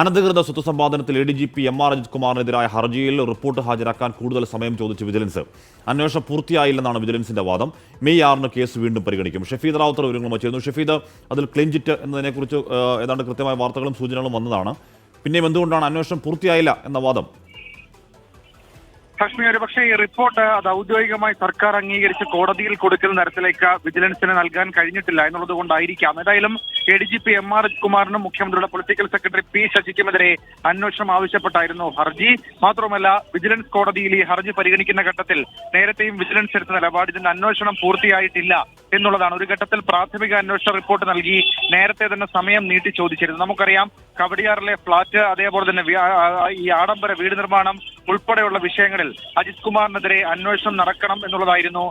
അനധികൃത സ്വത്ത് സമ്പാദനത്തിൽ A D G P M R Ajith കുമാറിനെതിരായ ഹർജിയിൽ റിപ്പോർട്ട് ഹാജരാക്കാൻ കൂടുതൽ സമയം ചോദിച്ച് വിജിലൻസ്. അന്വേഷണം പൂർത്തിയായില്ലെന്നാണ് വിജിലൻസിന്റെ വാദം. മെയ് ആറിന് കേസ് വീണ്ടും പരിഗണിക്കും. ഷഫീദ് റാവുത്തർ വിവരങ്ങളും ചേരുന്നു ഷഫീദ് അതിൽ ചിറ്റ് എന്നതിനെക്കുറിച്ച് ഏതാണ്ട് കൃത്യമായ വാർത്തകളും സൂചനകളും വന്നതാണ്. പിന്നെയും എന്തുകൊണ്ടാണ് അന്വേഷണം പൂർത്തിയായില്ല എന്ന വാദം? കശ്മീർ ഒരുപക്ഷെ ഈ റിപ്പോർട്ട് അത് ഔദ്യോഗികമായി സർക്കാർ അംഗീകരിച്ച് കോടതിയിൽ കൊടുക്കുന്ന തരത്തിലേക്ക് വിജിലൻസിന് നൽകാൻ കഴിഞ്ഞിട്ടില്ല എന്നുള്ളത് കൊണ്ടായിരിക്കാം. ഏതായാലും A D G P M R കുമാറിനും മുഖ്യമന്ത്രിയുടെ പൊളിറ്റിക്കൽ സെക്രട്ടറി പി ശശിക്കുമെതിരെ അന്വേഷണം ആവശ്യപ്പെട്ടായിരുന്നു ഹർജി. മാത്രമല്ല വിജിലൻസ് കോടതിയിൽ ഈ ഹർജി പരിഗണിക്കുന്ന ഘട്ടത്തിൽ നേരത്തെയും വിജിലൻസ് എടുത്ത നിലപാട് ഇതിന്റെ അന്വേഷണം പൂർത്തിയായിട്ടില്ല. എന്നുള്ളതാണ്. ഒരു ഘട്ടത്തിൽ പ്രാഥമിക അന്വേഷണ റിപ്പോർട്ട് നൽകി നേരത്തെ തന്നെ സമയം നീട്ടി ചോദിച്ചിരുന്നു. നമുക്കറിയാം കവടിയാറിലെ ഫ്ളാറ്റ് അതേപോലെ തന്നെ ഈ ആഡംബര വീട് നിർമ്മാണം ഉൾപ്പെടെയുള്ള വിഷയങ്ങളിൽ അജിത് കുമാറിനെതിരെ അന്വേഷണം നടക്കണം എന്നുള്ളതായിരുന്നു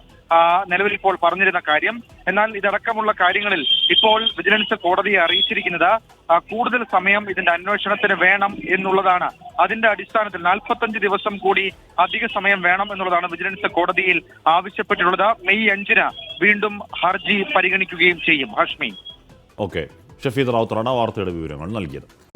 നിലവിൽ ഇപ്പോൾ പറഞ്ഞിരുന്ന കാര്യം. എന്നാൽ ഇതടക്കമുള്ള കാര്യങ്ങളിൽ ഇപ്പോൾ വിജിലൻസ് കോടതിയെ അറിയിച്ചിരിക്കുന്നത് കൂടുതൽ സമയം ഇതിന്റെ അന്വേഷണത്തിന് വേണം എന്നുള്ളതാണ്. അതിന്റെ അടിസ്ഥാനത്തിൽ നാൽപ്പത്തഞ്ച് ദിവസം കൂടി അധിക സമയം വേണം എന്നുള്ളതാണ് വിജിലൻസ് കോടതിയിൽ ആവശ്യപ്പെട്ടിട്ടുള്ളത്. മെയ് അഞ്ചിന് വീണ്ടും ഹർജി പരിഗണിക്കുകയും ചെയ്യും ഹഷ്മി. ഓക്കെ. ഷഫീദ് റാവുത്തറാണ് വാർത്തയുടെ വിവരങ്ങൾ നൽകിയത്.